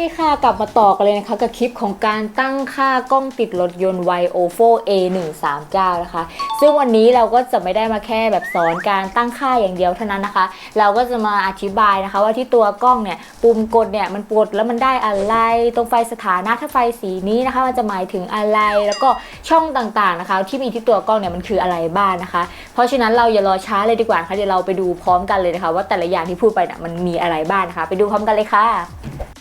ดีค่ะ กลับมาต่อกันเลยนะคะ กับคลิปของการตั้งค่ากล้องติดรถยนต์ y o f o A139 นะคะ ซึ่งวันนี้เราก็จะไม่ได้มาแค่แบบสอนการตั้งค่าอย่างเดียวเท่านั้นนะคะ เราก็จะมาอธิบายนะคะ ว่าที่ตัวกล้องเนี่ยปุ่มกดเนี่ยมันกดแล้วมันได้อะไร ตรงไฟสถานะถ้าไฟสีนี้นะคะ มันจะหมายถึงอะไรแล้วก็ช่องต่างๆนะคะ ที่มีที่ตัวกล้องเนี่ยมันคืออะไรบ้างนะคะ เพราะฉะนั้นเราอย่ารอช้าเลยดีกว่านะคะเดี๋ยวเราไปดูพร้อมกันเลยนะคะ ว่าแต่ละอย่างที่พูดไปเนี่ยมันมีอะไรบ้างนะคะ ไปดูพร้อมกันเลยค่ะ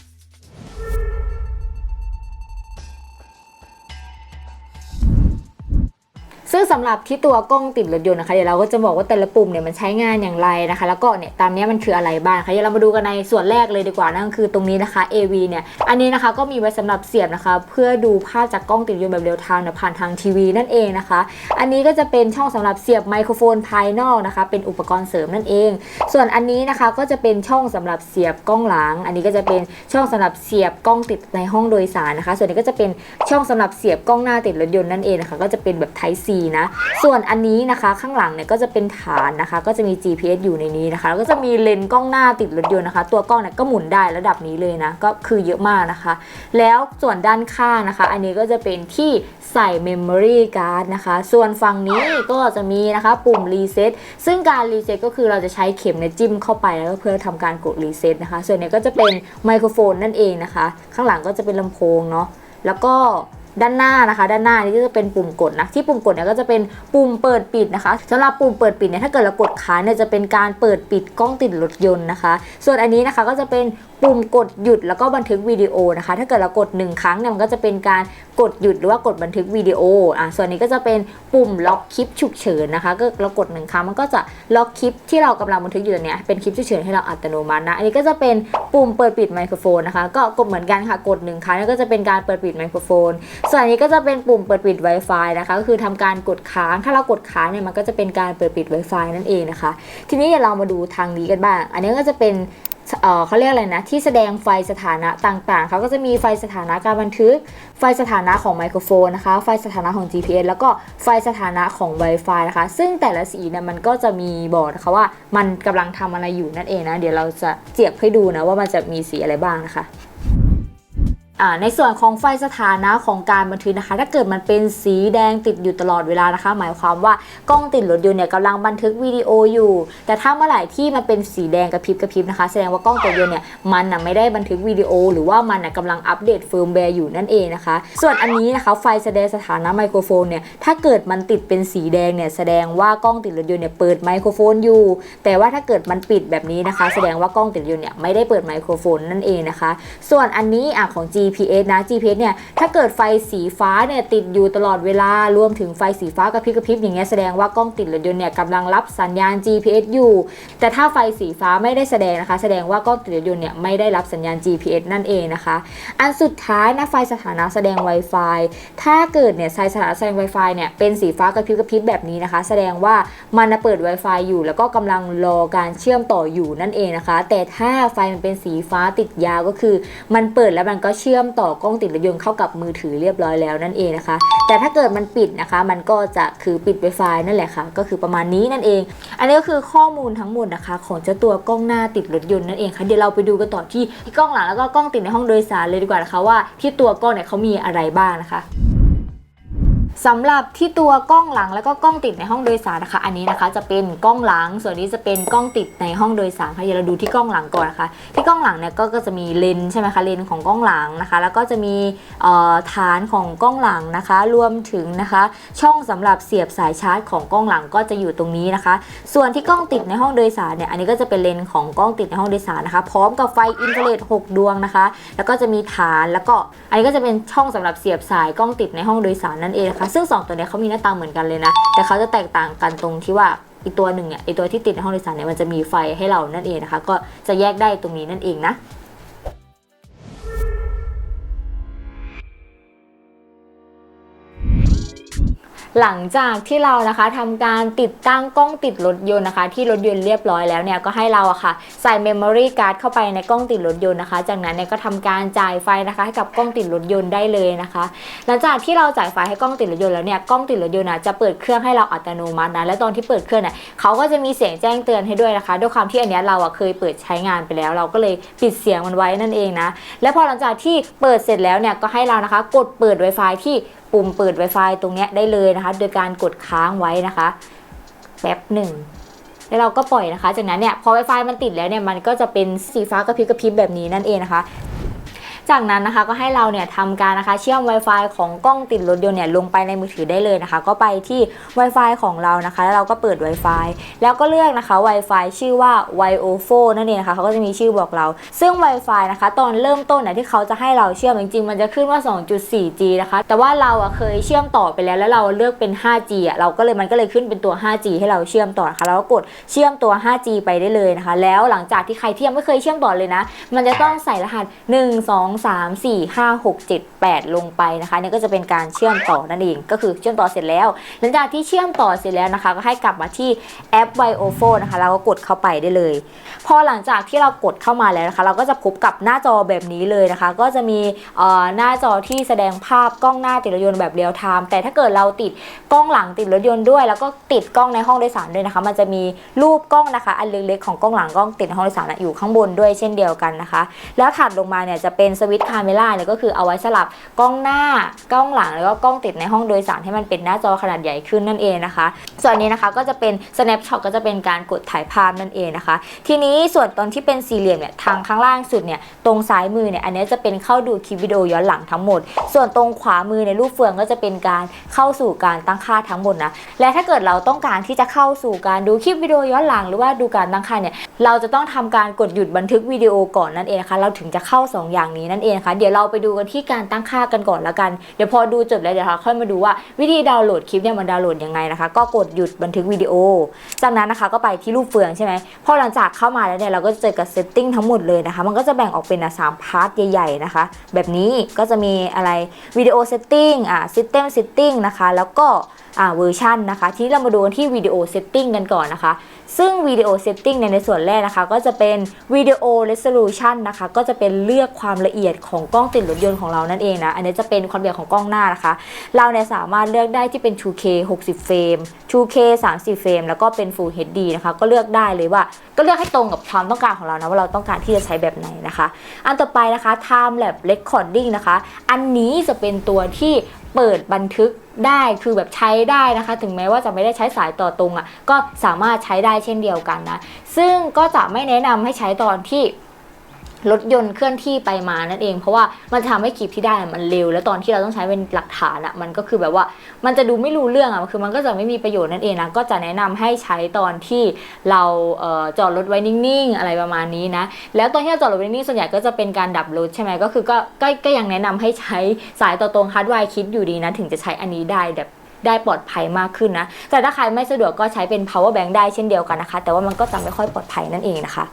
ซึ่งสำหรับที่ตัวกล้องติดรถยนต์นะคะเดี๋ยวเราก็จะบอกว่าแต่ละปุ่มเนี่ยมันใช้งานอย่างไรนะคะ แล้วก็เนี่ยตามนี้มันคืออะไรบ้างคะเดี๋ยวเรามาดูกันในส่วนแรกเลยดีกว่านั่นก็คือตรงนี้นะคะ AV เนี่ยอันนี้นะคะก็มีไว้สำหรับเสียบนะคะ เพื่อดูภาพจากกล้องติดรถยนต์แบบเรียลไทม์ผ่านทางทีวีนั่นเองนะคะ อันนี้ก็จะเป็นช่องสำหรับเสียบไมโครโฟนภายนอกนะคะ เป็นอุปกรณ์เสริมนั่นเอง ส่วนอันนี้นะคะก็จะเป็นช่องสำหรับเสียบกล้องหลัง อันนี้ก็จะเป็นช่องสำหรับเสียบกล้องติดในห้องโดยสารนะคะ ส่วนนี้ก็จะเป็นช่องสำหรับเสียบกล้องหน้าติดรถยนต์นั่นเองนะคะ ก็จะเป็นแบบ Type C นะ ส่วนอันนี้นะคะข้างหลังเนี่ยก็จะเป็นฐานนะคะ ก็จะมี GPS อยู่ในนี้นะคะแล้วก็จะมีเลนส์กล้องหน้าติดรถยนต์นะคะ ตัวกล้องเนี่ยก็หมุนได้ระดับนี้เลยนะ ก็คือเยอะมากนะคะ แล้วส่วนด้านข้างนะคะ อันนี้ก็จะเป็นที่ใส่ Memory Card นะคะ ส่วนฝั่งนี้ก็จะมีนะคะปุ่ม Reset ซึ่งการ Reset ก็คือเราจะใช้เข็มเนี่ยจิ้มเข้าไปแล้วก็เพื่อทำการกด Reset นะคะ ส่วนนี้ก็จะเป็นไมโครโฟนนั่นเองนะคะ ข้างหลังก็จะเป็นลำโพงเนาะแล้วก็ ด้านหน้านะคะ ด้านหน้านี่ก็จะเป็นปุ่มกดนะที่ปุ่มกดเนี่ยก็จะเป็นปุ่มเปิดปิดนะคะสำหรับปุ่มเปิดปิดเนี่ยถ้าเกิดเรากดค้างเนี่ยจะเป็นการเปิดปิดกล้องติดรถยนต์นะคะ ส่วนอันนี้นะคะก็จะเป็น ปุ่มกดหยุดแล้วก็บันทึกวิดีโอนะคะ ถ้าเกิดเรากดหนึ่งครั้งเนี่ยมันก็จะเป็นการกดหยุดหรือว่ากดบันทึกวิดีโออะส่วนนี้ก็จะเป็นปุ่มล็อกคลิปฉุกเฉินนะคะ ก็เรากดหนึ่งครั้งมันก็จะล็อกคลิปที่เรากำลังบันทึกอยู่เนี่ยเป็นคลิปฉุกเฉินให้เราอัตโนมัตินะ อันนี้ก็จะเป็นปุ่มเปิดปิดไมโครโฟนนะคะ ก็กดเหมือนกันค่ะ กดหนึ่งครั้งแล้วก็จะเป็นการเปิดปิดไมโครโฟน ส่วนอันนี้ก็จะเป็นปุ่มเปิดปิด Wi-Fi นะคะก็คือทำการกดค้าง ถ้าเรากดค้างเนี่ยมันก็จะเป็นการเปิดปิด Wi-Fi นั่นเองนะคะ ทีนี้เดี๋ยวเรามาดูทางนี้กันบ้าง อันนี้ก็จะเป็น เขาเรียกอะไรนะ ที่แสดงไฟสถานะต่างๆ เขาก็จะมีไฟสถานะการบันทึก ไฟสถานะของไมโครโฟนนะคะ ไฟสถานะของ GPS แล้วก็ไฟสถานะของ Wi-Fi นะคะ ซึ่งแต่ละสีเนี่ยมันก็จะมีบอกนะคะว่ามันกำลังทำอะไรอยู่นั่นเองนะ เดี๋ยวเราจะเจียบให้ดูนะว่ามันจะมีสีอะไรบ้างนะคะ ในส่วนของไฟสถานะของการบันทึกนะคะ ถ้าเกิดมันเป็นสีแดงติดอยู่ตลอดเวลานะคะ หมายความว่ากล้องติดรถยนต์เนี่ยกำลังบันทึกวิดีโออยู่ แต่ถ้าเมื่อไหร่ที่มันเป็นสีแดงกระพริบกระพริบนะคะ แสดงว่ากล้องติดรถยนต์เนี่ยมันน่ะไม่ได้บันทึกวิดีโอ หรือว่ามันน่ะกำลังอัปเดตเฟิร์มแวร์อยู่นั่นเองนะคะ ส่วนอันนี้นะคะไฟแสดงสถานะไมโครโฟนเนี่ยถ้าเกิดมันติดเป็นสีแดงเนี่ยแสดงว่ากล้องติดรถยนต์เนี่ยเปิดไมโครโฟนอยู่ แต่ว่าถ้าเกิดมันปิดแบบนี้นะคะ แสดงว่ากล้องติดรถยนต์เนี่ยไม่ได้เปิดไมโครโฟนนั่นเองนะคะ ส่วนอันนี้อะของ G GPS นะ GPS เนี่ยถ้าเกิดไฟสีฟ้าเนี่ยติดอยู่ตลอดเวลารวมถึงไฟสีฟ้ากระพริบกระพริบอย่างเงี้ยแสดงว่ากล้องติดรถยนต์เนี่ยกำลังรับสัญญาณ GPS อยู่ แต่ถ้าไฟสีฟ้าไม่ได้แสดงนะคะ แสดงว่ากล้องติดรถยนต์เนี่ยไม่ได้รับสัญญาณ GPS นั่นเองนะคะ อันสุดท้ายนะไฟสถานะแสดง Wi-Fi ถ้าเกิดเนี่ยไฟสถานะแสดง Wi-Fi เนี่ยเป็นสีฟ้ากระพริบกระพริบแบบนี้นะคะ แสดงว่ามันเปิด Wi-Fi อยู่ แล้วก็กำลังรอการเชื่อมต่ออยู่นั่นเองนะคะ แต่ถ้าไฟมันเป็นสีฟ้าติดยาวก็คือ มันเปิดแล้วมันก็เชื่อมต่อกล้องติดรถยนต์เข้ากับมือถือเรียบร้อยแล้วนั่นเองนะคะ แต่ถ้าเกิดมันปิดนะคะ มันก็จะคือปิด Wi-Fi นั่นแหละค่ะ ก็คือประมาณนี้นั่นเอง อันนี้ก็คือข้อมูลทั้งหมดนะคะ ของเจ้าตัวกล้องหน้าติดรถยนต์นั่นเองค่ะเดี๋ยวเราไปดูกันต่อที่ที่กล้องหลังแล้วก็กล้องติดในห้องโดยสารเลยดีกว่านะคะว่าที่ตัวกล้องเนี่ยเขามีอะไรบ้างนะคะ สำหรับที่ตัวกล้องหลังแล้วก็กล้องติดในห้องโดยสารนะคะ อันนี้นะคะจะเป็นกล้องหลัง ส่วนนี้จะเป็นกล้องติดในห้องโดยสารค่ะเดี๋ยวเราดูที่กล้องหลังก่อนนะคะ ที่กล้องหลังเนี่ยก็จะมีเลนส์ใช่ไหมคะเลนส์ของกล้องหลังนะคะ แล้วก็จะมีฐานของกล้องหลังนะคะ รวมถึงนะคะ ช่องสำหรับเสียบสายชาร์จของกล้องหลังก็จะอยู่ตรงนี้นะคะ ส่วนที่กล้องติดในห้องโดยสารเนี่ยอันนี้ก็จะเป็นเลนส์ของกล้องติดในห้องโดยสารนะคะ พร้อมกับไฟอินฟราเรด6ดวงนะคะ แล้วก็จะมีฐานแล้วก็อันนี้ก็จะเป็นช่องสำหรับเสียบสายกล้องติดในห้องโดยสารนั่นเองนะคะซึ่งสองตัวเนี้ยเขามีหน้าตาเหมือนกันเลยนะ แต่เขาจะแตกต่างกันตรงที่ว่าอีตัวหนึ่งเนี่ยไอตัวที่ติดในห้องโดยสารเนี่ยมันจะมีไฟให้เรานั่นเองนะคะ ก็จะแยกได้ตรงนี้นั่นเองนะ หลังจากที่เรานะคะทำการติดตั้งกล้องติดรถยนต์นะคะ ที่รถยนต์เรียบร้อยแล้วเนี่ยก็ให้เราอะค่ะใส่ memory card เข้าไปในกล้องติดรถยนต์นะคะ จากนั้นเนี่ยก็ทำการจ่ายไฟนะคะให้กับกล้องติดรถยนต์ได้เลยนะคะ หลังจากที่เราจ่ายไฟให้กล้องติดรถยนต์แล้วเนี่ยกล้องติดรถยนต์อะจะเปิดเครื่องให้เราอัตโนมัตินะและตอนที่เปิดเครื่องเนี่ยเขาก็จะมีเสียงแจ้งเตือนให้ด้วยนะคะ ด้วยความที่อันเนี้ยเราอะเคยเปิดใช้งานไปแล้ว เราก็เลยปิดเสียงมันไว้นั่นเองนะและพอหลังจากที่เปิดเสร็จแล้วเนี่ยก็ให้เรานะคะ กดเปิด Wi-Fi ที่ ปุ่มเปิด Wi-Fi ตรงนี้ได้เลยนะคะ โดยการกดค้างไว้นะคะแป๊บหนึ่งแล้วเราก็ปล่อยนะคะ จากนั้นเนี่ยพอ Wi-Fi มันติดแล้วเนี่ยมันก็จะเป็นสีฟ้ากระพริบกระพริบแบบนี้นั่นเองนะคะ จากนั้นนะคะก็ให้เราเนี่ยทำการนะคะเชื่อม Wi-Fi ของกล้องติดรถยนต์เนี่ยลงไปในมือถือได้เลยนะคะ ก็ไปที่ Wi-Fi ของเรานะคะ แล้วเราก็เปิด Wi-Fi แล้วก็เลือกนะคะ Wi-Fi ชื่อว่า WiOFO นั่นเองนะคะเขาก็จะมีชื่อบอกเรา ซึ่ง Wi-Fi นะคะ ตอนเริ่มต้นนะที่เขาจะให้เราเชื่อมจริงๆมันจะขึ้นว่า 2.4G นะคะ แต่ว่าเราอะเคยเชื่อมต่อไปแล้ว แล้วเราเลือกเป็น 5G อะเราก็เลยมันก็เลยขึ้นเป็นตัว 5G ให้เราเชื่อมต่อนะคะแล้วก็กดเชื่อมตัว 5G ไปได้เลยนะคะ แล้วหลังจากที่ใครที่ยังไม่เคยเชื่อมต่อเลยนะ มันจะต้องใส่รหัส 1 2 3 4 5 6 7 8 ลงไปนะคะนี่ก็จะเป็นการเชื่อมต่อนั่นเอง ก็คือเชื่อมต่อเสร็จแล้ว หลังจากที่เชื่อมต่อเสร็จแล้วนะคะ ก็ให้กลับมาที่แอป v i o f o นะคะแล้วก็กดเข้าไปได้เลย พอหลังจากที่เรากดเข้ามาแล้วนะคะ เราก็จะพบกับหน้าจอแบบนี้เลยนะคะ ก็จะมีหน้าจอที่แสดงภาพกล้องหน้าติดรถยนต์แบบเรียลไทม์แต่ถ้าเกิดเราติดกล้องหลังติดรถยนต์ด้วย แล้วก็ติดกล้องในห้องโดยสารด้วยนะคะ มันจะมีรูปกล้องนะคะ อันเล็กๆของกล้องหลังกล้องติดในห้องโดยสารอยู่ข้างบนด้วยเช่นเดียวกันนะคะ แล้วถัดลงมาเนี่ยจะเป็นสวิตช์คาเมล่าเนี่ยก็คือเอาไว้สลับกล้องหน้ากล้องหลังแล้วก็กล้องติดในห้องโดยสารให้มันเป็นหน้าจอขนาดใหญ่ขึ้นนั่นเองนะคะ ส่วนนี้นะคะก็จะเป็น snapshot ก็จะเป็นการกดถ่ายภาพนั่นเองนะคะ ทีนี้ส่วนตอนที่เป็นสี่เหลี่ยมเนี่ยทางข้างล่างสุดเนี่ยตรงซ้ายมือเนี่ยอันนี้จะเป็นเข้าดูคลิปวิดีโอย้อนหลังทั้งหมด ส่วนตรงขวามือในรูปเฟืองก็จะเป็นการเข้าสู่การตั้งค่าทั้งหมดนะและถ้าเกิดเราต้องการที่จะเข้าสู่การดูคลิปวิดีโอย้อนหลังหรือว่าดูการตั้งค่าเนี่ยเราจะต้องทำการกดหยุดบันทึกวิดีโอก่อนนั่นเองนะคะเราถึงจะเข้าสองอย่างนี้นั่นเองนะคะเดี๋ยวเราไปดูกันที่การตั้งค่ากันก่อนละกันเดี๋ยวพอดูจบแล้วเดี๋ยวเราค่อยมาดูว่าวิธีดาวน์โหลดคลิปเนี่ยมันดาวน์โหลดยังไงนะคะ ก็กดหยุดบันทึกวิดีโอ จากนั้นนะคะก็ไปที่รูปเฟืองใช่ไหมพอหลังจากเข้ามาแล้วเนี่ยเราก็จะเจอกับเซตติ้งทั้งหมดเลยนะคะ มันก็จะแบ่งออกเป็นสามพาร์ทใหญ่ๆนะคะ แบบนี้ก็จะมีอะไรวิดีโอเซตติ้งอะซิสเต็มเซตติ้งนะคะ แล้วก็อ่าเวอร์ชันนะคะ ทีนี้เรามาดูกันที่วิดีโอเซตติ้งกันก่อนนะคะ ซึ่งวิดีโอเซตติ้งในในส่วนแรกนะคะ ก็จะเป็นวิดีโอเรสโซลูชันนะคะ ก็จะเป็นเลือกความละเอียดของกล้องติดรถยนต์ของเรานั่นเองนะ อันนี้จะเป็นความละเอียดของกล้องหน้านะคะ เราเนี่ยสามารถเลือกได้ที่เป็น 2K 60 เฟรม 2K 30 เฟรม แล้วก็เป็น Full HD นะคะ ก็เลือกได้เลยว่า ก็เลือกให้ตรงกับความต้องการของเรานะว่าเราต้องการที่จะใช้แบบไหนนะคะ อันต่อไปนะคะ Time Lapse Recording นะคะ อันนี้จะเป็นตัวที่ เปิดบันทึกได้คือแบบใช้ได้นะคะ ถึงแม้ว่าจะไม่ได้ใช้สายต่อตรงอะ่ะก็สามารถใช้ได้เช่นเดียวกันนะ ซึ่งก็จะไม่แนะนำให้ใช้ตอนที่ รถยนต์เคลื่อนที่ไปมานั่นเอง เพราะว่ามันจะทำให้คลิปที่ได้มันเร็ว แล้วตอนที่เราต้องใช้เป็นหลักฐานอะ่ะมันก็คือแบบว่ามันจะดูไม่รู้เรื่องอะ่ะคือมันก็จะไม่มีประโยชน์นั่นเองนะก็จะแนะนำให้ใช้ตอนที่เราเออจอดรถไว้นิ่งๆ อะไรประมาณนี้นะแล้วตอนที่เราจอดรถไว้นิ่งๆส่วนใหญ่ก็จะเป็นการดับรถใช่ไหมก็คือก็ก็ก็ยังแนะนำให้ใช้สายต่อตรงฮาร์ดไวร์คิดอยู่ดีนะถึงจะใช้อันนี้ได้แบบได้ปลอดภัยมากขึ้นนะแต่ถ้าใครไม่สะดวกก็ใช้เป็น power bank ได้เช่นเดียวกันนะคะ แต่ว่ามันก็จะไม่ค่อยปลอดภัยนั่นเองนะคะ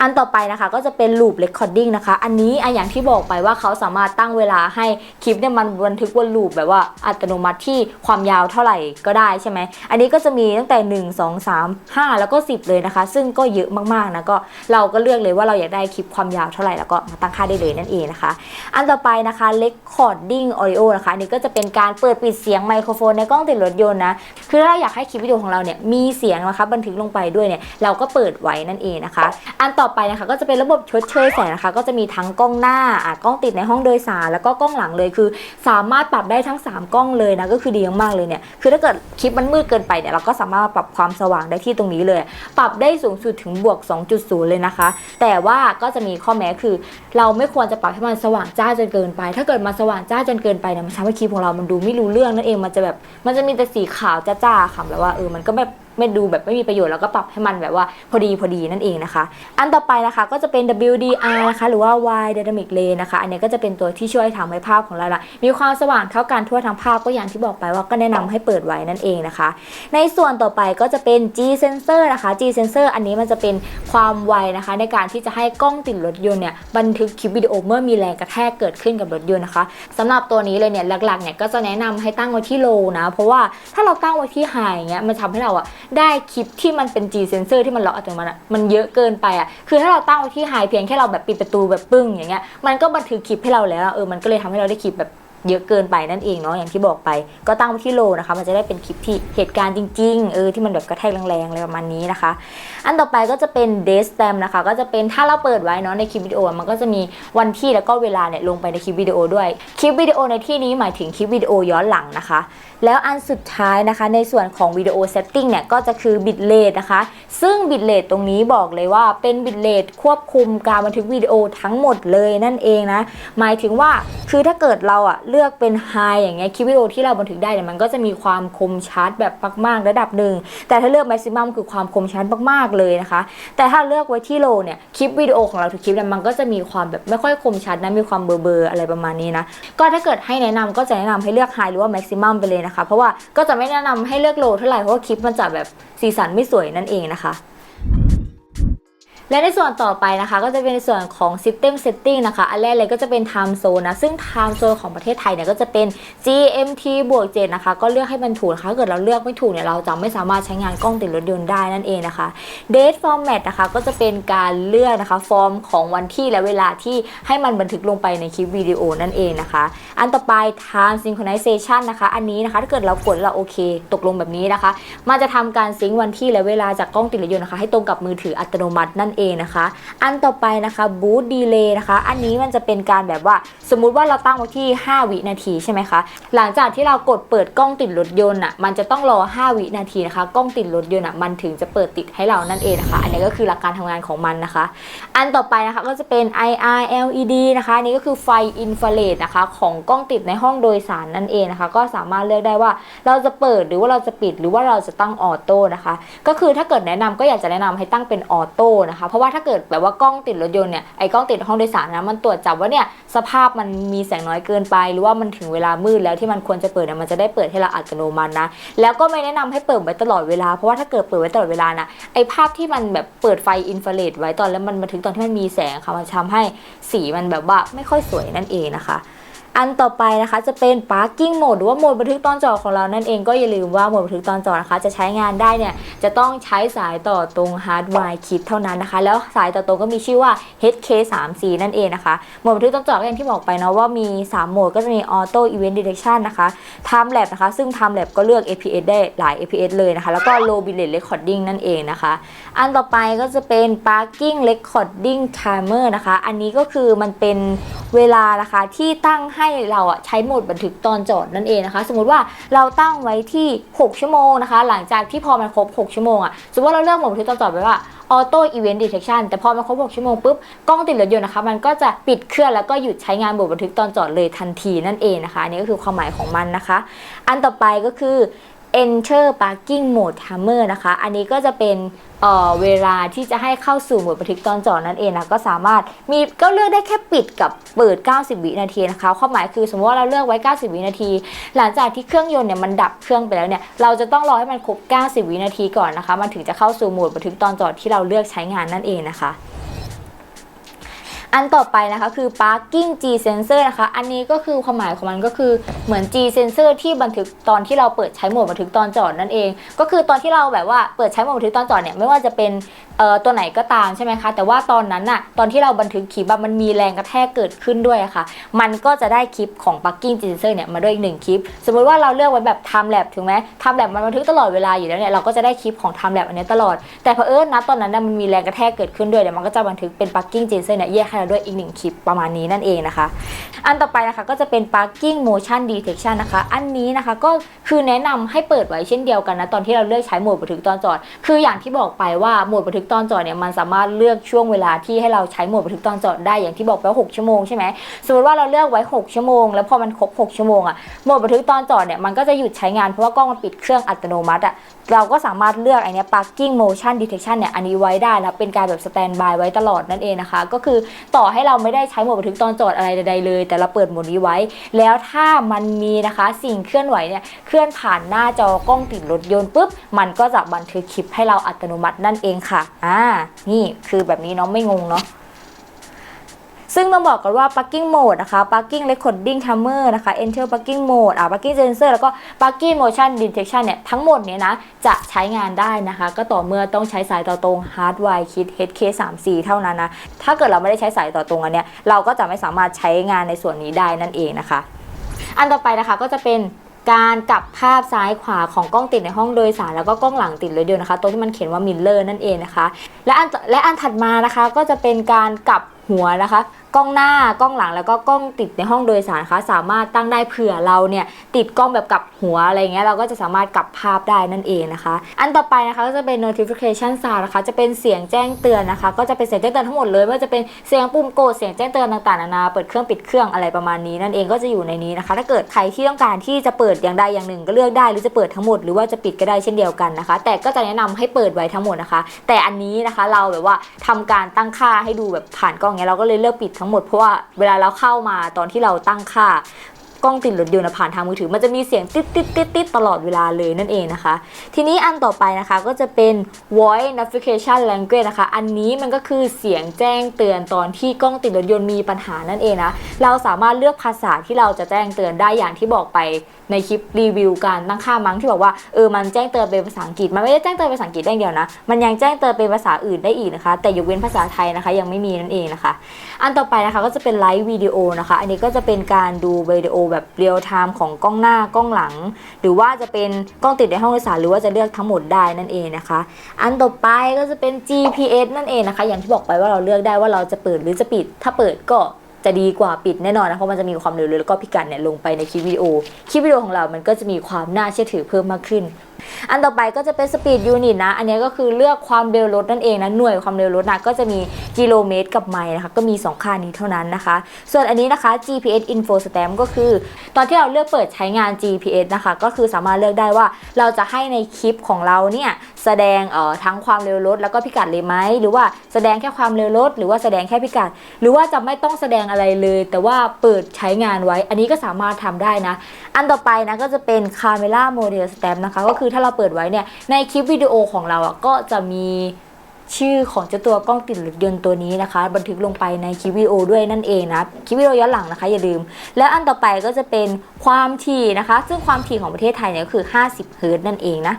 อันต่อไปนะคะก็จะเป็น loop recording นะคะ อันนี้อะอย่างที่บอกไปว่าเขาสามารถตั้งเวลาให้คลิปเนี่ยมันบันทึกวน loop แบบว่าอัตโนมัติที่ความยาวเท่าไหร่ก็ได้ใช่ไหม อันนี้ก็จะมีตั้งแต่ 1 2 3 5 แล้วก็ 10 เลยนะคะ ซึ่งก็เยอะมากๆนะก็เราก็เลือกเลยว่าเราอยากได้คลิปความยาวเท่าไหร่แล้วก็มาตั้งค่าได้เลยนั่นเองนะคะ อันต่อไปนะคะ recording audio นะคะอันนี้ก็จะเป็นการเปิดปิดเสียงไมโครโฟนในกล้องติดรถยนต์นะคือถ้าเราอยากให้คลิปวิดีโอของเราเนี่ยมีเสียงนะคะบันทึกลงไปด้วยเนี่ยเราก็เปิดไว้นั่นเองนะคะ อันต่อ่อไปนะคะ ก็จะเป็นระบบชดเชยแสงนะคะ ก็จะมีทั้งกล้องหน้าอะกล้องติดในห้องโดยสารแล้วก็กล้องหลังเลยคือ สามารถปรับได้ทั้ง 3 กล้องเลยนะก็คือดีมากเลยเนี่ยคือถ้าเกิดคลิปมันมืดเกินไปเนี่ยเราก็สามารถปรับความสว่างได้ที่ตรงนี้เลย ปรับได้สูงสุดถึงบวก 2.0 เลยนะคะ แต่ว่าก็จะมีข้อแม้คือ เราไม่ควรจะปรับให้มันสว่างจ้าจนเกินไป ถ้าเกิดมันสว่างจ้าจนเกินไปเนี่ยมันทำให้คลิปของเรามันดูไม่รู้เรื่องนั่นเองมันจะแบบมันจะมีแต่สีขาวจ้าๆค่ะแบบว่าเออมันก็แบบ ไม่ดูแบบไม่มีประโยชน์แล้วก็ปรับให้มันแบบว่าพอดีพอดีนั่นเองนะคะ อันต่อไปนะคะก็จะเป็น WDR นะคะหรือว่า Wide Dynamic Range นะคะ อันนี้ก็จะเป็นตัวที่ช่วยทำให้ภาพของเราละมีความสว่างเท่ากันทั่วทั้งภาพก็อย่างที่บอกไปว่าก็แนะนำให้เปิดไว้นั่นเองนะคะ ในส่วนต่อไปก็จะเป็น G sensor นะคะ G sensor อันนี้มันจะเป็นความไวนะคะ ในการที่จะให้กล้องติดรถยนต์เนี่ยบันทึกคลิปวิดีโอเมื่อมีแรงกระแทกเกิดขึ้นกับรถยนต์นะคะสำหรับตัวนี้เลยเนี่ยหลักๆเนี่ยก็จะแนะนำให้ตั้งไว้ที่ low นะ เพราะว่าถ้าเราตั้งไว้ที่ high เงี้ยมันทำให้เราอะได้คลิปที่มันเป็น G sensor ที่มันล็อกอัตโนมัติอะมันเยอะเกินไปอะคือถ้าเราตั้งไว้ที่ไฮเพียงแค่เราแบบปิดประตูแบบปึ้งอย่างเงี้ยมันก็บันทึกคลิปให้เราแล้วเออมันก็เลยทำให้เราได้คลิปแบบ เยอะเกินไปนั่นเองเนาะอย่างที่บอกไป ก็ตั้งไว้ที่โลนะคะ มันจะได้เป็นคลิปที่เหตุการณ์จริงๆเออที่มันแบบกระแทกแรงๆอะไรประมาณนี้นะคะ อันต่อไปก็จะเป็น d a y stamp นะคะ ก็จะเป็นถ้าเราเปิดไว้เนาะในคลิปวิดีโอมันก็จะมีวันที่แล้วก็เวลาเนี่ยลงไปในคลิปวิดีโอด้วยคลิปวิดีโอในที่นี้หมายถึงคลิปวิดีโอย้อนหลังนะคะ แล้วอันสุดท้ายนะคะ ในส่วนของวิดีโอเซตติ้งเนี่ยก็จะคือบิตเลทนะคะ ซึ่งบิตเลทตรงนี้บอกเลยว่าเป็นบิตเลทควบคุมการบันทึกวิดีโอทั้งหมดเลยนั่นเองนะหมายถึงว่าคือถ้าเกิดเราอะเลือกเป็นไฮอย่างเงี้ยคลิปวิดีโอที่เราบันทึกได้เนี่ยมันก็จะมีความคมชัดแบบมากๆระดับหนึ่งแต่ถ้าเลือกแม็กซิมัมคือความคมชัดมากๆเลยนะคะ แต่ถ้าเลือกไว้ที่โลเนี่ยคลิปวิดีโอของเราทุกคลิปเนี่ยมันก็จะมีความแบบไม่ค่อยคมชัดนะมีความเบลอๆอะไรประมาณนี้นะก็ถ้าเกิดให้แนะนำก็จะแนะนำให้เลือกไฮหรือว่าแม็กซิมัมไปเลยนะคะ เพราะว่าก็จะไม่แนะนำให้เลือกโลเท่าไหร่เพราะว่าคลิปมันจะแบบสีสันไม่สวยนั่นเองนะคะ และในส่วนต่อไปนะคะ ก็จะเป็นในส่วนของ System Setting นะคะ อันแรกเลยก็จะเป็น Time Zone นะ ซึ่ง Time Zone ของประเทศไทยเนี่ยก็จะเป็น GMT บวก7นะคะ ก็เลือกให้มันถูกนะคะถ้าเกิดเราเลือกไม่ถูกเนี่ยเราจะไม่สามารถใช้งานกล้องติดรถยนต์ได้นั่นเองนะคะ Date Format นะคะก็จะเป็นการเลือกนะคะฟอร์มของวันที่และเวลาที่ให้มันบันทึกลงไปในคลิปวิดีโอนั่นเองนะคะ อันต่อไป Time Synchronization นะคะ อันนี้นะคะถ้าเกิดเรากดเราโอเค ตกลงแบบนี้นะคะ มันจะทำการซิงค์วันที่และเวลาจากกล้องติดรถยนต์นะคะให้ตรงกับมือถืออัตโนมัตินั่นเองนะคะ อันต่อไปนะคะ Boot Delay นะคะ อันนี้มันจะเป็นการแบบว่าสมมุติว่าเราตั้งไว้ที่ 5 วินาทีใช่ไหมคะหลังจากที่เรากดเปิดกล้องติดรถยนต์อะมันจะต้องรอ 5 วินาทีนะคะกล้องติดรถยนต์อะมันถึงจะเปิดติดให้เรานั่นเองนะคะอันนี้ก็คือหลักการทำงานของมันนะคะ อันต่อไปนะคะก็จะเป็น IR LED นะคะนนี้ก็คือไฟอินฟราเรดนะคะของกล้องติดในห้องโดยสารนั่นเองนะคะ ก็สามารถเลือกได้ว่าเราจะเปิดหรือว่าเราจะปิดหรือว่าเราจะตั้งออโต้นะคะ ก็คือถ้าเกิดแนะนำก็อยากจะแนะนำให้ตั้งเป็นออโต้นะคะเพราะว่าถ้าเกิดแบบว่ากล้องติดรถยนต์เนี่ยไอ้กล้องติดห้องโดยสารนะมันตรวจจับว่าเนี่ยสภาพมันมีแสงน้อยเกินไป หรือว่ามันถึงเวลามืดแล้วที่มันควรจะเปิดเนี่ยมันจะได้เปิดให้เราอัตโนมัตินะ แล้วก็ไม่แนะนำให้เปิดไว้ตลอดเวลาเพราะว่าถ้าเกิดเปิดไว้ตลอดเวลานะไอ้ภาพที่มันแบบเปิดไฟอินฟราเรดไว้ตอนแล้วมันบันทึกตอนที่มันมีแสงค่ะมันทำให้สีมันแบบว่าไม่ค่อยสวยนั่นเองนะคะ อันต่อไปนะคะจะเป็น parking mode หรือว่าโหมดบันทึกตอนจอดของเรานั่นเองก็อย่าลืมว่าโหมดบันทึกตอนจอดนะคะ จะใช้งานได้เนี่ยจะต้องใช้สายต่อตรง hardwire kit เท่านั้นนะคะ แล้วสายต่อตรงก็มีชื่อว่า HK3C นั่นเองนะคะโหมดบันทึกตอนจอดก็อย่างที่บอกไปนะว่ามี 3 โหมดก็จะมี auto event detection นะคะ time lapse นะคะ ซึ่ง time lapse ก็เลือก APS ได้หลาย APS เลยนะคะ แล้วก็ low bitrate recording นั่นเองนะคะ อันต่อไปก็จะเป็น parking recording timer นะคะ อันนี้ก็คือมันเป็นเวลานะคะที่ตั้งให้ให้เราอะใช้โหมดบันทึกตอนจอดนั่นเองนะคะ สมมติว่าเราตั้งไว้ที่ 6 ชั่วโมงนะคะ หลังจากที่พอมันครบ 6 ชั่วโมงอะสมมติว่าเราเลือกโหมดบันทึกตอนจอดไว้ว่าออโต้อีเวนต์ดีเทคชันแต่พอมันครบ 6 ชั่วโมงปุ๊บ กล้องติดรถยนต์นะคะ มันก็จะปิดเครื่องแล้วก็หยุดใช้งานโหมดบันทึกตอนจอดเลยทันทีนั่นเองนะคะ นี่ก็คือความหมายของมันนะคะ อันต่อไปก็คือ enter parking mode timer นะคะ อันนี้ก็จะเป็นเออเวลาที่จะให้เข้าสู่โหมดบันทึกตอนจอดนั่นเองนะ ก็สามารถมีก็เลือกได้แค่ปิดกับเปิด 90 วินาทีนะคะ ความหมายคือสมมติว่าเราเลือกไว้ 90 วินาที หลังจากที่เครื่องยนต์เนี่ยมันดับเครื่องไปแล้วเนี่ย เราจะต้องรอให้มันครบ 90 วินาทีก่อนนะคะ มันถึงจะเข้าสู่โหมดบันทึกตอนจอดที่เราเลือกใช้งานนั่นเองนะคะ อันต่อไปนะคะคือ parking G sensor นะคะ อันนี้ก็คือความหมายของมันก็คือเหมือน G sensor ที่บันทึกตอนที่เราเปิดใช้โหมดบันทึกตอนจอดนั่นเอง ก็คือตอนที่เราแบบว่าเปิดใช้โหมดบันทึกตอนจอดเนี่ยไม่ว่าจะเป็นเอ่อตัวไหนก็ตามใช่ไหมคะ แต่ว่าตอนนั้นน่ะตอนที่เราบันทึกคลิปมันมีแรงกระแทกเกิดขึ้นด้วยะค่ะ มันก็จะได้คลิปของ parking G sensor เนี่ยมาด้วยอีกหนึ่งคลิป สมมติว่าเราเลือกไว้แบบ time lapse ถูกไหม time lapse มันบันทึกตลอดเวลาอยู่แล้วเนี่ยเราก็จะได้คลิปของ time lapse อันนี้ตลอด แต่เพอเอิญนะตอนนั้นมันมีแรงกระแทกเกิดขึ้นด้วยเดี๋ยวมันก็จะบันทึกเป็น parking G sensor เนี่ยแยกให้แล้วด้วยอีกหนึ่งคลิปประมาณนี้นั่นเองนะคะ อันต่อไปนะคะก็จะเป็น parking motion detection นะคะ อันนี้นะคะก็คือแนะนำให้เปิดไว้เช่นเดียวกันนะตอนที่เราเลือกใช้โหมดบันทึกตอนจอด คืออย่างที่บอกไปว่าโหมดบันทึกตอนจอดเนี่ยมันสามารถเลือกช่วงเวลาที่ให้เราใช้โหมดบันทึกตอนจอดได้อย่างที่บอกไปว่า6ชั่วโมงใช่ไหมสมมติว่าเราเลือกไว้ 6 ชั่วโมง แล้วพอมันครบ 6 ชั่วโมงอะโหมดบันทึกตอนจอดเนี่ยมันก็จะหยุดใช้งานเพราะว่ากล้องมันปิดเครื่องอัตโนมัติอะเราก็สามารถเลือกไอเนี้ย parking motion detection เนี่ยอันนี้ไว้ได้นะเป็นการแบบ stand by ไว้ตลอดนั่นเองนะคะ ก็คือต่อให้เราไม่ได้ใช้โหมดบันทึกตอนจอดอะไรใดๆเลย แต่เราเปิดโหมดนี้ไว้ แล้วถ้ามันมีนะคะสิ่งเคลื่อนไหวเนี่ยเคลื่อนผ่านหน้าจอกล้องติดรถยนต์ปุ๊บมันก็จะบันทึกคลิปให้เราอัตโนมัตินั่นเองค่ะอ่านี่คือแบบนี้เนาะไม่งงเนาะ ซึ่งต้องบอกกันว่า parking mode นะคะ parking recording timer นะคะ enter parking mode อ่า parking sensor แล้วก็ parking motion detection เนี่ย ทั้งหมดเนี่ยนะ จะใช้งานได้นะคะ ก็ต่อเมื่อต้องใช้สายต่อตรง hardwire kit HK34 เท่านั้นนะ ถ้าเกิดเราไม่ได้ใช้สายต่อตรงอันเนี้ย เราก็จะไม่สามารถใช้งานในส่วนนี้ได้นั่นเองนะคะ อันต่อไปนะคะก็จะเป็นการกลับภาพซ้ายขวาของกล้องติดในห้องโดยสารแล้วก็กล้องหลังติดรถยนต์นะคะตรงที่มันเขียนว่ามิลเลอร์นั่นเองนะคะ และอันและอันถัดมานะคะก็จะเป็นการกลับหัวนะคะ กล้องหน้ากล้องหลังแล้วก็กล้องติดในห้องโดยสารคะสามารถตั้งได้เผื่อเราเนี่ยติดกล้องแบบกลับหัวอะไรเงี้ยเราก็จะสามารถกลับภาพได้นั่นเองนะคะ อันต่อไปนะคะก็จะเป็น notification sound นะคะ จะเป็นเสียงแจ้งเตือนนะคะ ก็จะเป็นเสียงแจ้งเตือนทั้งหมดเลยไม่ว่าจะเป็นเสียงปุ่มกดเสียงแจ้งเตือนต่างๆนานาเปิดเครื่องปิดเครื่องอะไรประมาณนี้นั่นเองก็จะอยู่ในนี้นะคะ ถ้าเกิดใครที่ต้องการที่จะเปิดอย่างใดอย่างหนึ่ง ก็เลือกได้หรือจะเปิดทั้งหมดหรือว่าจะปิดก็ได้เช่นเดียวกันนะคะ แต่ก็จะแนะนำให้เปิดไว้ทั้งหมดนะคะ แต่อันนี้นะคะเราแบบว่าทำการตั้งค่าให้ดูแบบผ่านกล้องเนี้ยเราก็เลยเลือกปิดทั้งหมดเพราะว่าเวลาเราเข้ามาตอนที่เราตั้งค่ากล้องติดรถยนต์ผ่านทางมือถือ มันจะมีเสียงติดติดติดติดตลอดเวลาเลยนั่นเองนะคะ ทีนี้อันต่อไปนะคะก็จะเป็น voice notification language นะคะ อันนี้มันก็คือเสียงแจ้งเตือนตอนที่กล้องติดรถยนต์มีปัญหานั่นเองนะ เราสามารถเลือกภาษาที่เราจะแจ้งเตือนได้อย่างที่บอกไปในคลิปรีวิวการตั้งค่ามั้งที่บอกว่าเออมันแจ้งเตือนเป็นภาษาอังกฤษมันไม่ได้แจ้งเตือนเป็นภาษาอังกฤษได้เดียวนะ มันยังแจ้งเตือนเป็นภาษาอื่นได้อีกนะคะ แต่ยกเว้นภาษาไทยนะคะ ยังไม่มีนั่นเองนะคะ อันต่อไปนะคะก็จะเป็นไลฟ์วิดีโอนะคะ อันนี้ก็จะเป็นการดูวิดีโอแบบเรียลไทม์ของกล้องหน้ากล้องหลัง หรือว่าจะเป็นกล้องติดในห้องโดยสารหรือว่าจะเลือกทั้งหมดได้นั่นเองนะคะ อันต่อไปก็จะเป็น GPS นั่นเองนะคะ อย่างที่บอกไปว่าเราเลือกได้ว่าเราจะเปิดหรือจะปิด ถ้าเปิดก็ จะดีกว่าปิดแน่นอนนะเพราะมันจะมีความเร็วแล้วก็พิกัดเนี่ยลงไปในคลิปวิดีโอคลิปวิดีโอของเรามันก็จะมีความน่าเชื่อถือเพิ่มมากขึ้นอันต่อไปก็จะเป็นสปีดยูนิตนะ อันนี้ก็คือเลือกความเร็วรถนั่นเองนะ หน่วยความเร็วรถนะก็จะมีกิโลเมตรกับไมล์นะคะ ก็มี 2 ค่านี้เท่านั้นนะคะ ส่วนอันนี้นะคะ GPS info stamp ก็คือ ตอนที่เราเลือกเปิดใช้งาน GPS นะคะ ก็คือสามารถเลือกได้ว่าเราจะให้ในคลิปของเราเนี่ยแสดงเอ่อทั้งความเร็วรถแล้วก็พิกัดเลยไหม หรือว่าแสดงแค่ความเร็วรถ หรือว่าแสดงแค่พิกัด หรือว่าจะไม่ต้องแสดงอะไรเลย แต่ว่าเปิดใช้งานไว้ อันนี้ก็สามารถทำได้นะ อันต่อไปนะก็จะเป็น Camera Model Stamp นะคะก็คือือถ้าเราเปิดไว้เนี่ยในคลิปวิดีโอของเราอะก็จะมีชื่อของเจ้าตัวกล้องติดรถยนต์ตัวนี้นะคะ บันทึกลงไปในคลิปวิดีโอด้วยนั่นเองนะคลิปวิดีโอย้อนหลังนะคะอย่าลืม แล้วอันต่อไปก็จะเป็นความถี่นะคะ ซึ่งความถี่ของประเทศไทยเนี่ยก็คือ 50เฮิร์ตนั่นเองนะ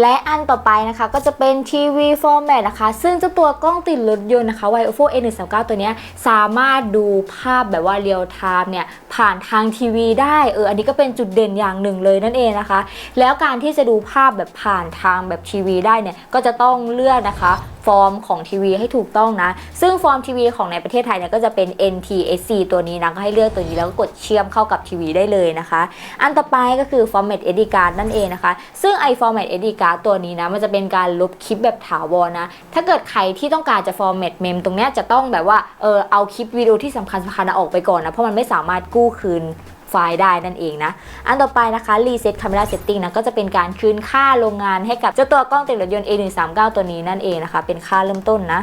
และอันต่อไปนะคะก็จะเป็นทีวีฟอร์แมตนะคะ ซึ่งเจ้าตัวกล้องติดรถยนต์นะคะ Vivo A139 ตัวนี้สามารถดูภาพแบบว่าเรียลไทม์เนี่ยผ่านทางทีวีได้เอออันนี้ก็เป็นจุดเด่นอย่างหนึ่งเลยนั่นเองนะคะ แล้วการที่จะดูภาพแบบผ่านทางแบบทีวีได้เนี่ยก็จะต้องเลือกนะคะ ฟอร์มของทีวีให้ถูกต้องนะ ซึ่งฟอร์มทีวีของในประเทศไทยเนี่ยก็จะเป็น NTSC ตัวนี้นะก็ให้เลือกตัวนี้แล้วก็กดเชื่อมเข้ากับทีวีได้เลยนะคะ อันต่อไปก็คือ Format SD Card นั่นเองนะคะ ซึ่งไอ Format SD Card ตัวนี้นะมันจะเป็นการลบคลิปแบบถาวรนะ ถ้าเกิดใครที่ต้องการจะ Format Mem ตรงเนี้ยจะต้องแบบว่าเออเอาคลิปวิดีโอที่สำคัญสำคัญออกไปก่อนนะเพราะมันไม่สามารถกู้คืน ไฟล์ได้นั่นเองนะ อันต่อไปนะคะ Reset Camera Setting นะก็จะเป็นการคืนค่าโรงงานให้กับเจ้าตัวกล้องติดรถยนต์ A139 ตัวนี้นั่นเองนะคะ เป็นค่าเริ่มต้นนะ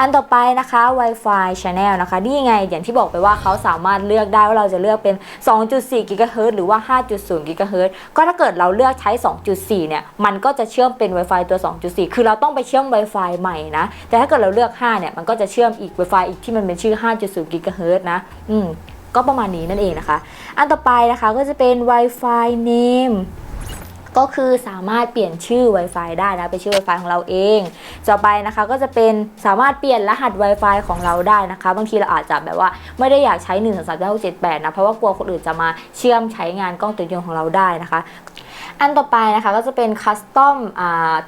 อันต่อไปนะคะ Wi-Fi Channel นะคะ นี่ไงอย่างที่บอกไปว่าเขาสามารถเลือกได้ว่าเราจะเลือกเป็น 2.4 GHz หรือว่า 5.0 GHz ก็ถ้าเกิดเราเลือกใช้ 2.4 เนี่ย มันก็จะเชื่อมเป็น Wi-Fi ตัว 2.4 คือเราต้องไปเชื่อม Wi-Fi ใหม่นะ แต่ถ้าเกิดเราเลือก 5 เนี่ย มันก็จะเชื่อมอีก Wi-Fi อีกที่มันเป็นชื่อ 5.0 GHz นะ อืม ก็ประมาณนี้นั่นเองนะคะ อันต่อไปนะคะก็จะเป็น Wi-Fi name ก็คือสามารถเปลี่ยนชื่อ Wi-Fi ได้นะเป็นชื่อ Wi-Fi ของเราเอง ต่อไปนะคะก็จะเป็นสามารถเปลี่ยนรหัส Wi-Fi ของเราได้นะคะ บางทีเราอาจจะแบบว่าไม่ได้อยากใช้1 2 3 4 6 7 8นะเพราะว่ากลัวคนอื่นจะมาเชื่อมใช้งานกล้องติดยนต์ของเราได้นะคะ อันต่อไปนะคะก็จะเป็น custom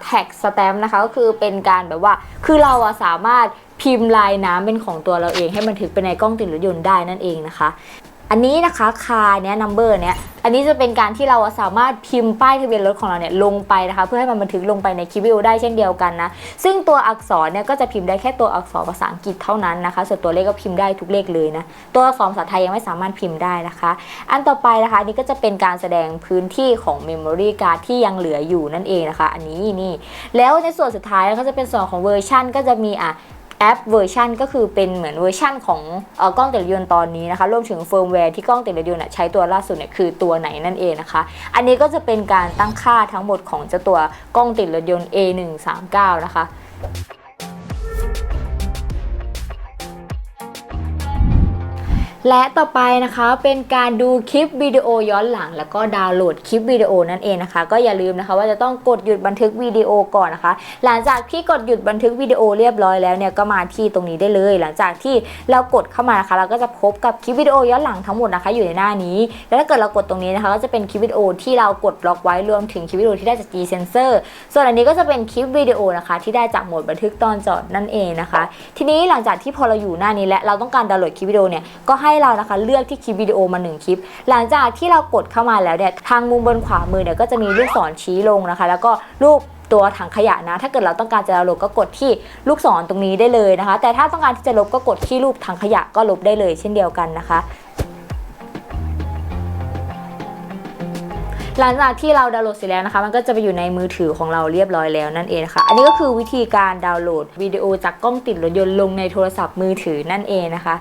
tag stamp นะคะก็คือเป็นการแบบว่าคือเราสามารถ พิมพ์ลายน้ำเป็นของตัวเราเอง ให้มันถึกไปในกล้องติดรถยนต์ได้นั่นเองนะคะ อันนี้นะคะคาเนี้ย number เนี้ยอันนี้จะเป็นการที่เราสามารถพิมพ์ป้ายทะเบียนรถของเราเนี่ยลงไปนะคะ เพื่อให้มันบันทึกลงไปในคิวิดีโอได้เช่นเดียวกันนะ ซึ่งตัวอักษรเนี่ยก็จะพิมพ์ได้แค่ตัวอักษรภาษาอังกฤษเท่านั้นนะคะ ส่วนตัวเลขก็พิมพ์ได้ทุกเลขเลยนะ ตัวอักษรภาษาไทยยังไม่สามารถพิมพ์ได้นะคะ อันต่อไปนะคะนนี้ก็จะเป็นการแสดงพื้นที่ของ Memory Card ที่ยังเหลืออยู่นั่นเองนะคะ อันนี้นี่แล้วในส่วนสุดท้ายก็จะเป็นส่วนของเวอร์ชันก็จะมีอะ แอปเวอร์ชันก็คือเป็นเหมือนเวอร์ชันของเอ่อกล้องติดรถยนต์ตอนนี้นะคะรวมถึงเฟิร์มแวร์ที่กล้องติดรถยนต์ใช้ตัวล่าสุดเนี่ยคือตัวไหนนั่นเองนะคะ อันนี้ก็จะเป็นการตั้งค่าทั้งหมดของเจ้าตัวกล้องติดรถยนต์ A139 นะคะ และต่อไปนะคะเป็นการดูคลิปวิดีโอย้อนหลัง แล้วก็ดาวน์โหลดคลิปวิดีโอนั่นเองนะคะ ก็อย่าลืมนะคะว่าจะต้องกดหยุดบันทึกวิดีโอก่อนนะคะ หลังจากที่กดหยุดบันทึกวิดีโอเรียบร้อยแล้วเนี่ยก็มาที่ตรงนี้ได้เลย หลังจากที่เรากดเข้ามานะคะ เราก็จะพบกับคลิปวิดีโอย้อนหลังทั้งหมดนะคะ อยู่ในหน้านี้ แล้วถ้าเกิดเรากดตรงนี้นะคะ ก็จะเป็นคลิปวิดีโอที่เรากดล็อกไว้รวมถึงคลิปวิดีโอที่ได้จาก G Sensor ส่วนอันนี้ก็จะเป็นคลิปวิดีโอนะคะ ที่ได้จากโหมดบันทึกตอนจอดนั่นเองนะคะ ทีนี้หลังจากที่พอเราอยู่หน้านี้และเราต้องการดาวน์โหลดคลิปวิดีโอเนี่ยก็ให้เรานะคะเลือกที่คลิปวิดีโอมาหนึ่งคลิป หลังจากที่เรากดเข้ามาแล้วเนี่ยทางมุมบนขวามือเนี่ยก็จะมีลูกศรชี้ลงนะคะ แล้วก็รูปตัวถังขยะนะ ถ้าเกิดเราต้องการจะลดก็กดที่ลูกศรตรงนี้ได้เลยนะคะ แต่ถ้าต้องการที่จะลบก็กดที่รูปถังขยะก็ลบได้เลย เช่นเดียวกันนะคะหลังจากที่เราดาวน์โหลดเสร็จแล้วนะคะ มันก็จะไปอยู่ในมือถือของเราเรียบร้อยแล้วนั่นเองนะคะอันนี้ก็คือวิธีการดาวน์โหลดวิดีโอจากกล้องติดรถยนต์ลงในโทรศัพท์มือถือนั่นเองนะคะ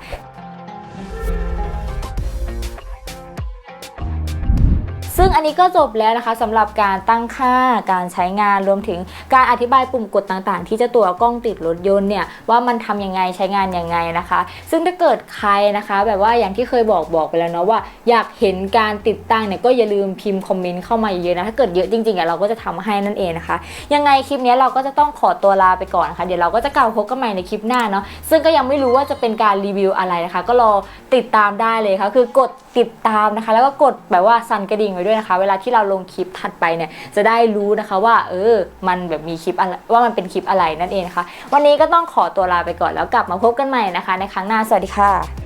อันนี้ก็จบแล้วนะคะสำหรับการตั้งค่าการใช้งานรวมถึงการอธิบายปุ่มกดต่างๆ ที่จะตัวกล้องติดรถยนต์เนี่ยว่ามันทำยังไงใช้งานยังไงนะคะ ซึ่งถ้าเกิดใครนะคะ แบบว่าอย่างที่เคยบอกบอกไปแล้วเนาะว่าอยากเห็นการติดตั้งเนี่ยก็อย่าลืมพิมพ์คอมเมนต์เข้ามาเยอะๆนะถ้าเกิดเยอะจริงๆอะเราก็จะทำให้นั่นเองนะคะ ยังไงคลิปนี้เราก็จะต้องขอตัวลาไปก่อนนะคะเดี๋ยวเราก็จะกลับพบกันใหม่ในคลิปหน้าเนาะซึ่งก็ยังไม่รู้ว่าจะเป็นการรีวิวอะไรนะคะ ก็รอติดตามได้เลยค่ะคือกด ติดตามนะคะ แล้วก็กดแบบว่าสั่นกระดิ่งไว้ด้วยนะคะ เวลาที่เราลงคลิปถัดไปเนี่ยจะได้รู้นะคะว่า เออ มันแบบมีคลิปอะไรว่ามันเป็นคลิปอะไรนั่นเองนะคะ วันนี้ก็ต้องขอตัวลาไปก่อนแล้วกลับมาพบกันใหม่นะคะ ในครั้งหน้าสวัสดีค่ะ